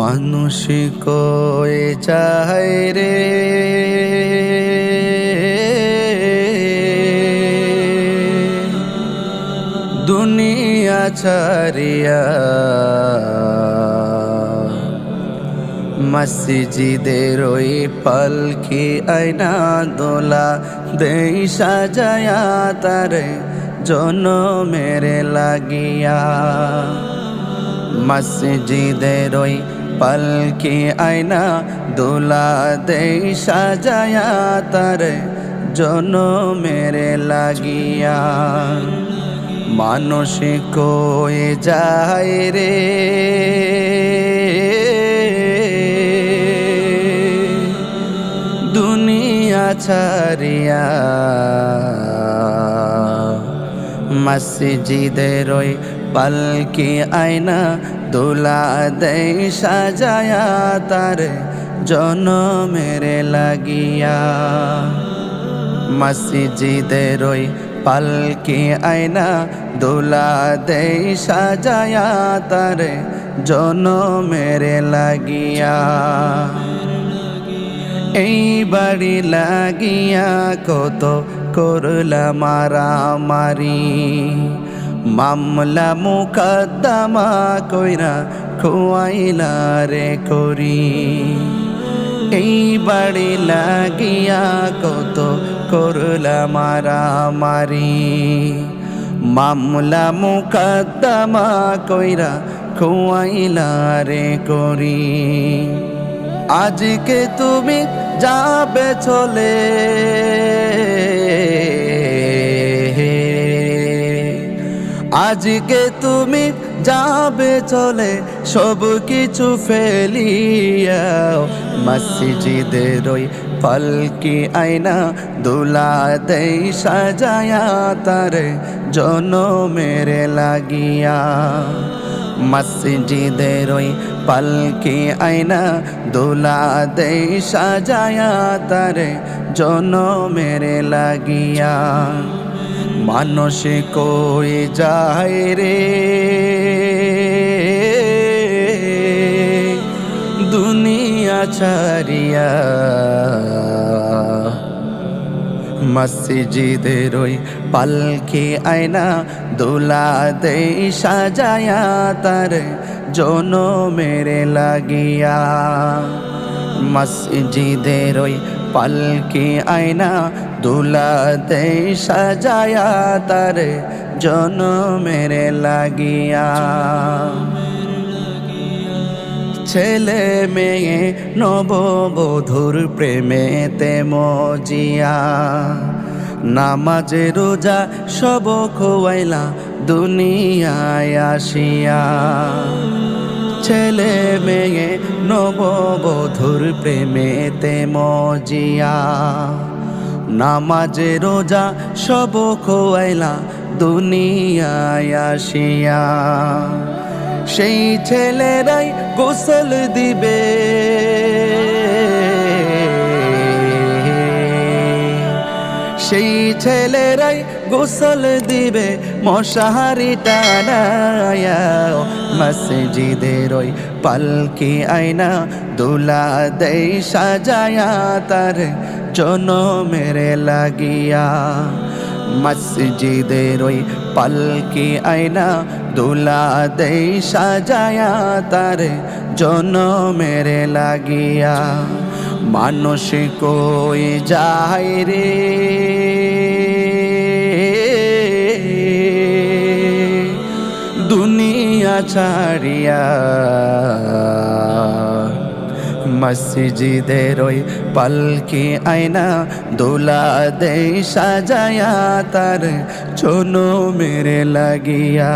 মানুষ কয়ে যায় রে। দুনিয়া ছাড়িয়া মসজিদের ওই পালকি আয়না দোলা দেই সাজায়া তারে জন মেরে লাগিয়া। মসজিদের ওই পালকি আয়না দোলা দেই সাজায়া তারে জন মেরে লাগিয়া। মানুষ কয়ে যায় রে? দুনিয়া ছাড়িয়া মসজিদের পালকি আয়না দোলা দেই সাজায়া তার জন মেরে লাগিয়া মসজিদের ওই পালকি আয়না দোলা দেই সাজায়া তার জন মেরে লাগিয়া এই বাড়ি লাগিয়া কত করলা মারামারি মামলা মুকদ্দমা কইরা খুয়াইলা রে করি এই বাড়ি লাগিয়া কত করলা মারামারি মামলা মুকদ্দমা কইরা খুয়াইলা রে করি আজকে তুমি যাবে চলে। আজকে তুমি যাবে চলে, সব কিছু ফেলিয়া মসজিদের ওই ফলকি আয়না দুলা দেই সাজায়া তারে জন মেরে লাগিয়া। মসজিদের ওই পালকি আয়না দোলা দেই সাজায়া তারে জন মেরে লাগিয়া। মানুষ কই যায় রে? দুনিয়া ছাড়িয়া মসজিদের ওই পালকি আয়না দোলা দেই সাজায়া তার জন মেরে লাগিয়া। মসজিদের ওই পালকি আয়না দোলা দেই সাজায়া তার জন মেরে লাগিয়া। ছেলে মেয়ে নববধুর প্রেমেতে মজিয়া। নামাজ, রোজা সব খোয়াইলা দুনিয়ায় আসিয়া। ছেলে মেয়ে নববধুর প্রেমেতে মজিয়া। নামাজে রোজা সব খোয়াইলা, দুনিয়ায় আসিয়া। সেই ছেলেরাই গোসল দিবে। সেই ছেলেরাই গোসল দিবে মশাহারি টানায়া। মসজিদের ওই পালকি আয়না দুলা দেই সাজায়া তার জন মেরে লাগিয়া মসজিদের ওই পালকি আয়না দুলা দেই সাজায়া তার জন মেরে লাগিয়া। মানুষ কই যায় রে? দুনিয়া ছাড়িয়া মসজিদের ওই পালকি আয়না দোলা দেই সাজায়া তার চোনো মেরে লাগিয়া।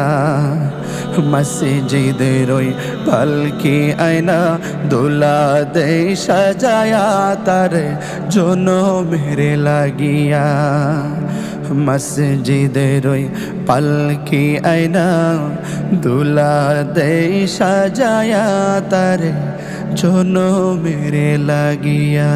মসজিদের ওই পালকি আয়না দোলা দেই সাজায়া তার চোনো মেরে লাগিয়া। মসজিদের ওই পালকি আয়না দুলা দেই সাজায়া তারে জন মেরে লাগিয়া।